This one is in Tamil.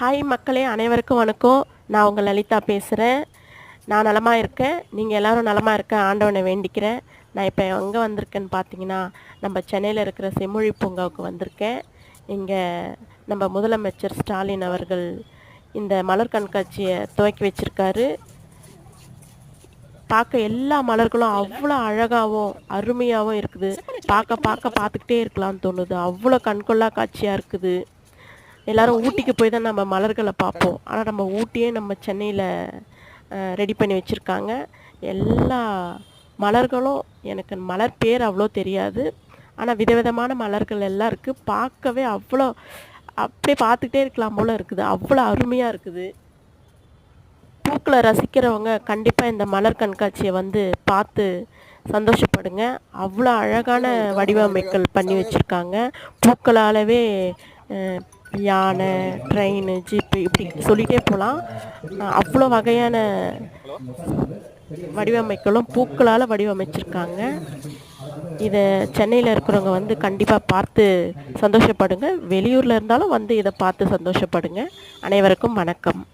ஹாய் மக்களே அனைவருக்கும் வணக்கம். நான் உங்கள் லலிதா பேசுகிறேன் நான் நலமாக இருக்கேன். நீங்கள் எல்லாரும் நலமாக இருக்க ஆண்டவனை வேண்டிக்கிறேன். நான் இப்போ எங்கே வந்திருக்கேன்னு பார்த்தீங்கன்னா நம்ம சென்னையில் இருக்கிற செம்மொழி பூங்காவுக்கு வந்திருக்கேன். இங்கே நம்ம முதலமைச்சர் ஸ்டாலின் அவர்கள் இந்த மலர் கண்காட்சியை துவக்கி வச்சிருக்காரு. பார்க்க எல்லா மலர்களும் அவ்வளோ அழகாகவும் அருமையாகவும் இருக்குது. பார்க்க பார்க்க பார்த்துக்கிட்டே இருக்கலாம்னு தோணுது. அவ்வளோ கண்கொள்ளா காட்சியாக இருக்குது. எல்லாரும் ஊட்டிக்கு போய் தான் நம்ம மலர்களை பார்ப்போம். ஆனால் நம்ம ஊட்டியே நம்ம சென்னையில் ரெடி பண்ணி வச்சுருக்காங்க. எல்லா மலர்களும் எனக்கு மலர் பேர் அவ்வளோ தெரியாது. ஆனால் விதவிதமான மலர்கள் எல்லாம் இருக்குது பார்க்கவே அவ்வளோ அப்படியே பார்த்துக்கிட்டே இருக்கலாம் போல் இருக்குது. அவ்வளோ அருமையாக இருக்குது. பூக்களை ரசிக்கிறவங்க கண்டிப்பாக இந்த மலர் கண்காட்சியை வந்து பார்த்து சந்தோஷப்படுங்க. அவ்வளோ அழகான வடிவமைப்புகள் பண்ணி வச்சுருக்காங்க. பூக்களாலவே யானை ட்ரெயின் ஜீப்பு இப்படி சொல்லிகிட்டே போகலாம் அவ்வளோ வகையான வடிவமைக்களும் பூக்களால் வடிவமைச்சிருக்காங்க. இதை சென்னையில் இருக்கிறவங்க வந்து கண்டிப்பாக பார்த்து சந்தோஷப்படுங்க. வெளியூரில் இருந்தாலும் வந்து இதை பார்த்து சந்தோஷப்படுங்க. அனைவருக்கும் வணக்கம்.